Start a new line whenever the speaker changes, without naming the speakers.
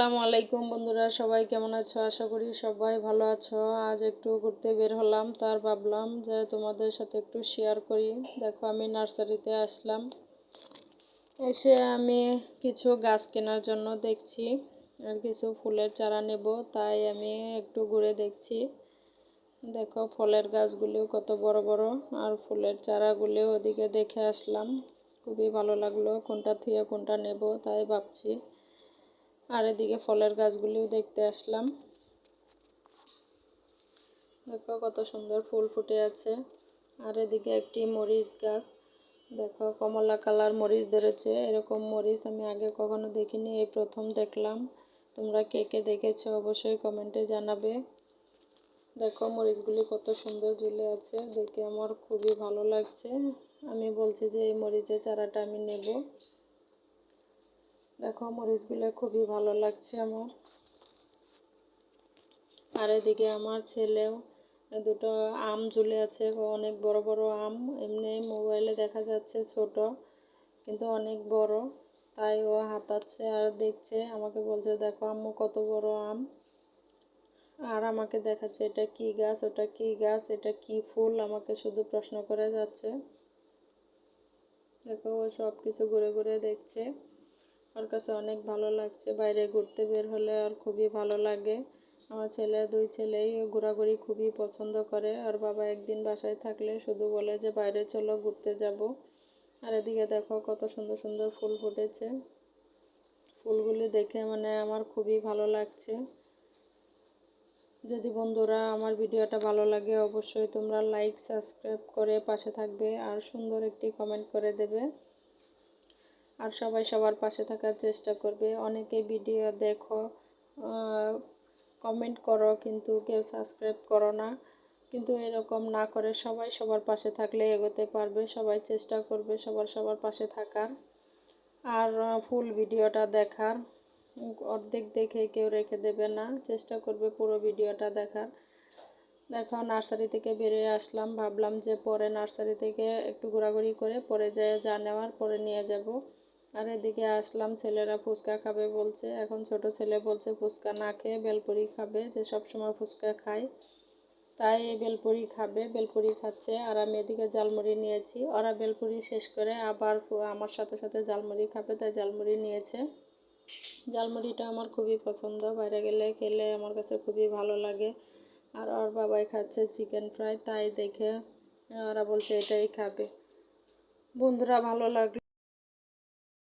আসসালামু আলাইকুম বন্ধুরা, সবাই কেমন আছো? আশা করি সবাই ভালো আছো। আজ একটু ঘুরতে বের হলাম, তার ভাবলাম যে তোমাদের সাথে একটু শেয়ার করি। দেখো, আমি নার্সারিতে আসলাম। এসে আমি কিছু গাছ কেনার জন্য দেখছি আর কিছু ফুলের চারা নেব, তাই আমি একটু ঘুরে দেখছি। দেখো, ফলের গাছগুলিও কত বড় বড় আর ফুলের চারাগুলিও ওদিকে দেখে আসলাম। খুবই ভালো লাগল কোনটা থুয়ে কোনটা নেব, তাই ভাবছি। আর এদিকে ফলের গাছগুলিও দেখতে আসলাম। দেখো কত সুন্দর ফুল ফুটে আছে। আর এদিকে একটি মরিচ গাছ। দেখো কমলা কালার মরিচ ধরেছে। এরকম মরিচ আমি আগে কখনো দেখিনি, এই প্রথম দেখলাম। তোমরা কে কে দেখেছ অবশ্যই কমেন্টে জানাবে। দেখো মরিচগুলি কত সুন্দর ঝুলে আছে। দেখে আমার খুবই ভালো লাগছে। আমি বলছি যে এই মরিচের চারাটা আমি নেব। দেখো মরিচগুলো খুবই ভালো লাগছে আমার। আর এদিকে আমার ছেলেও দুটো আম ঝুলে আছে অনেক বড় বড় আম, এমনি মোবাইলে দেখা যাচ্ছে ছোট, কিন্তু অনেক বড়, তাই ও হাতাচ্ছে আর দেখছে, আমাকে বলছে, দেখো আম্মু, কত বড় আম। আর আমাকে দেখাচ্ছে, এটা কি গাছ? ওটা কি গাছ? এটা কি ফুল? আমাকে শুধু প্রশ্ন করে যাচ্ছে। দেখো, ও সব কিছু ঘুরে ঘুরে দেখছে। ওর কাছে অনেক ভালো লাগছে। বাইরে ঘুরতে বের হলে আর খুবই ভালো লাগে। আমার ছেলে, দুই ছেলেই ঘোরাঘুরি খুবই পছন্দ করে। আর বাবা একদিন বাসায় থাকলে শুধু বলে যে, বাইরে চলো, ঘুরতে যাব। আর এদিকে দেখো কত সুন্দর সুন্দর ফুল ফুটেছে। ফুলগুলি দেখে মানে আমার খুবই ভালো লাগছে। যদি বন্ধুরা আমার ভিডিওটা ভালো লাগে, অবশ্যই তোমরা লাইক, সাবস্ক্রাইব করে পাশে থাকবে। আর সুন্দর একটি কমেন্ট করে দেবে। আর সবাই সবার পাশে থাকার চেষ্টা করবে। অনেকে ভিডিও দেখো কমেন্ট করো, কিন্তু কেউ সাবস্ক্রাইব করো না। কিন্তু এরকম না করে সবাই সবার পাশে থাকলে এগোতে পারবে, সবাই চেষ্টা করবে সবার সবার পাশে থাকার। আর ফুল ভিডিওটা দেখার। অর্ধেক দেখে কেউ রেখে দেবে না, চেষ্টা করবে পুরো ভিডিওটা দেখার। দেখো, নার্সারি থেকে বেরিয়ে আসলাম, ভাবলাম যে পরে নার্সারি থেকে একটু ঘোরাঘুরি করে পরে যায় যা নেওয়ার পরে নিয়ে যাব। আর এদিকে আসলাম, ছেলেরা ফুচকা খাবে বলছে। এখন ছোট ছেলে বলছে ফুচকা না খেয়ে বেলপুরি খাবে, যে সব সময় ফুচকা খায়। তাই এই বেলপুরি খাবে, বেলপুরি খাচ্ছে। আর আমি এদিকে জালমুড়ি নিয়েছি। ওরা বেলপুরি শেষ করে আবার আমার সাথে সাথে জালমুড়ি খাবে, তাই জালমুড়ি নিয়েছে। জালমুড়িটা আমার খুবই পছন্দ। বাইরে গেলে খেলে আমার কাছে খুবই ভালো লাগে। আর ওর বাবাই খাচ্ছে চিকেন ফ্রাই, তাই দেখে ওরা বলছে এটাই খাবে। বন্ধুরা, ভালো লাগল।